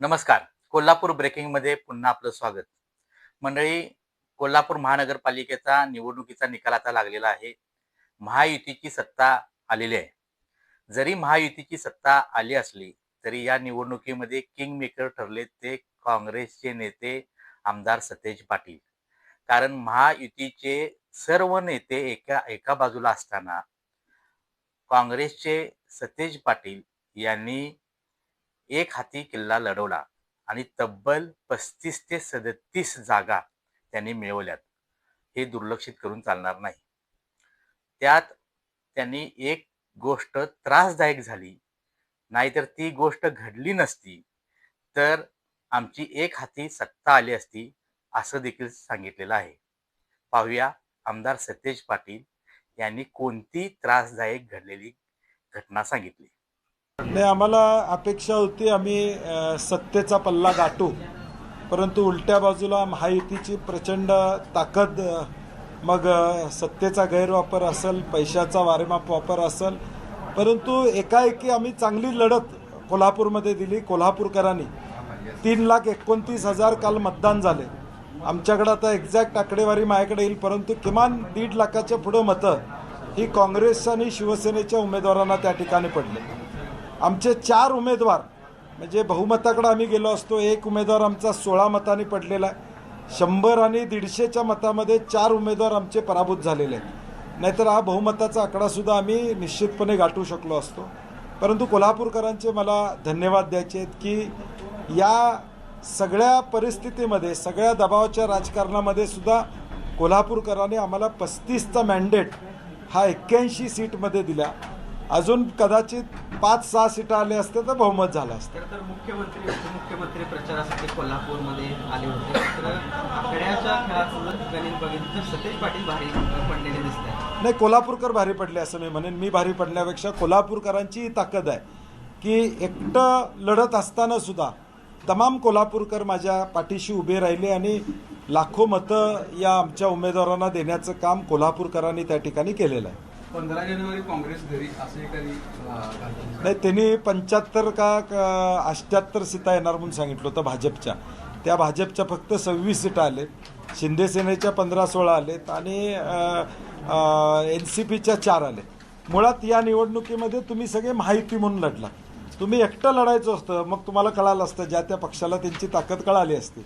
नमस्कार. कोल्हापूर ब्रेकिंगमध्ये पुन्हा आपलं स्वागत. मंडळी कोल्हापूर महानगरपालिकेचा निवडणुकीचा निकाल आता लागलेला आहे. महायुतीची सत्ता आलेली आहे. जरी महायुतीची सत्ता आली असली तरी या निवडणुकीमध्ये किंग मेकर ठरले ते काँग्रेसचे नेते आमदार सतेज पाटील. कारण महायुतीचे सर्व नेते एका एका बाजूला असताना काँग्रेसचे सतेज पाटील यांनी एक हाती किल्ला लढवला आणि तब्बल पस्तीस ते सदतीस जागा त्यांनी मिळवल्यात. हे दुर्लक्षित करून चालणार नाही. त्यात त्यांनी एक गोष्ट त्रासदायक झाली. नाहीतर ती गोष्ट घडली नसती तर आमची एक हाती सत्ता आली असती असं देखील सांगितलेलं आहे. पाहूया आमदार सतेज पाटील यांनी कोणती त्रासदायक घडलेली घटना सांगितली. नाही आम्हाला अपेक्षा होती आम्ही सत्तेचा पल्ला गाठू. परंतु उलट्या बाजूला महायुतीची प्रचंड ताकद मग सत्तेचा गैरवापर असेल पैशाचा वारेमाप वापर असेल. परंतु एकाएकी आम्ही चांगली लढत कोल्हापूरमध्ये दिली कोल्हापूरकरांनी. तीन लाख एकोणतीस हजार काल मतदान झाले. आमच्याकडे आता एक्झॅक्ट आकडेवारी माझ्याकडे येईल परंतु किमान दीड लाखाच्या पुढं मतं ही काँग्रेस आणि शिवसेनेच्या उमेदवारांना त्या ठिकाणी पडले. आमचे चार उमेदवार म्हणजे बहुमताकडे आम्ही गेलो असतो. एक उमेदवार आमचा सोळा मतांनी पडलेला आहे. शंभर आणि दीडशेच्या मतामध्ये चार उमेदवार आमचे पराभूत झालेले आहेत. नाहीतर हा बहुमताचा आकडासुद्धा आम्ही निश्चितपणे गाठू शकलो असतो. परंतु कोल्हापूरकरांचे मला धन्यवाद द्यायचे आहेत की या सगळ्या परिस्थितीमध्ये सगळ्या दबावाच्या राजकारणामध्ये सुद्धा कोल्हापूरकरांनी आम्हाला पस्तीसचा मॅन्डेट हा एक्क्याऐंशी सीटमध्ये दिला. अजून कदाचित पाच सहा सीटं आले असते तर बहुमत झालं असतं. तर मुख्यमंत्री उपमुख्यमंत्री प्रचारासाठी कोल्हापूरमध्ये आले होते. तर आकड्याच्या खेळात गणित बघितलं तर सतेज पाटील भारी पडलेले दिसत आहेत नाही कोल्हापूरकर भारी पडले असं मी म्हणेन. मी भारी पडण्यापेक्षा कोल्हापूरकरांची ताकद आहे. की एकटं लढत असताना सुद्धा तमाम कोल्हापूरकर माझ्या पाठीशी उभे राहिले आणि लाखो मतं या आमच्या उमेदवारांना देण्याचं काम कोल्हापूरकरांनी त्या ठिकाणी केलेलं आहे. पंधरा जानेवारी काँग्रेस घरी असे एखादी नाही त्यांनी पंच्याहत्तर का अष्ट्याहत्तर सीटा येणार म्हणून सांगितलं होतं भाजपच्या. त्या भाजपच्या फक्त सव्वीस सीटा आले शिंदेसेनेच्या पंधरा सोळा आलेत आणि एन सी पीच्या चार आले मुळात या निवडणुकीमध्ये तुम्ही सगळे माहिती म्हणून लढला. तुम्ही एकटं लढायचं असतं मग तुम्हाला कळालं असतं ज्या त्या पक्षाला त्यांची ताकद कळाली असती.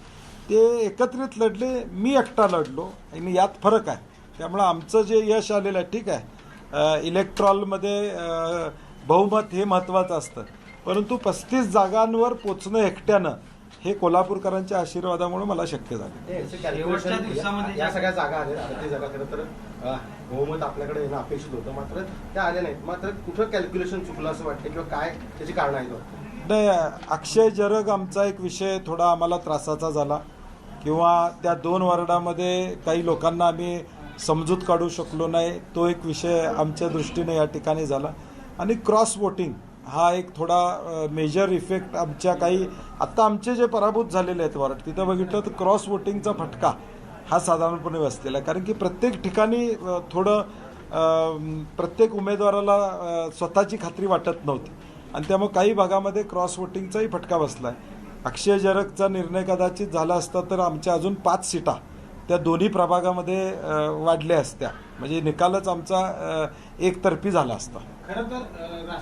ते एकत्रित लढले मी एकटा लढलो आणि यात फरक आहे. त्यामुळं आमचं जे यश आलेलं आहे ठीक आहे. इलेक्ट्रॉलमध्ये बहुमत हे महत्त्वाचं असतं. परंतु पस्तीस जागांवर पोचणं एकट्यानं हे कोल्हापूरकरांच्या आशीर्वादामुळे मला शक्य झालं. या सगळ्या जागा आल्या जागा खरं तर बहुमत आपल्याकडे येणं अपेक्षित होतं मात्र त्या आल्या नाहीत. मात्र कुठं कॅल्क्युलेशन चुकलं असं वाटतं किंवा काय त्याची कारणं आहेत वाटतं? नाही अक्षय जरग आमचा एक विषय थोडा आम्हाला त्रासाचा झाला. किंवा त्या दोन वॉर्डामध्ये काही लोकांना आम्ही समजूत काढू शकलो नाही. तो एक विषय आमच्या दृष्टीने या ठिकाणी झाला. आणि क्रॉस वोटिंग हा एक थोडा मेजर इफेक्ट आमच्या काही आत्ता आमचे जे पराभूत झालेले आहेत वॉर्ड तिथं बघितलं तर क्रॉस वोटिंगचा फटका हा साधारणपणे बसलेला आहे. कारण की प्रत्येक ठिकाणी थोडं प्रत्येक उमेदवाराला स्वतःची खात्री वाटत नव्हती. आणि त्यामुळे काही भागामध्ये क्रॉस वोटिंगचाही फटका बसला आहे. अक्षय जरकचा निर्णय कदाचित झाला असता तर आमच्या अजून पाच सीटा त्या दोन्ही प्रभागामध्ये वाढल्या असत्या. म्हणजे निकालच आमचा एकतर्फी झाला असता. खरं तर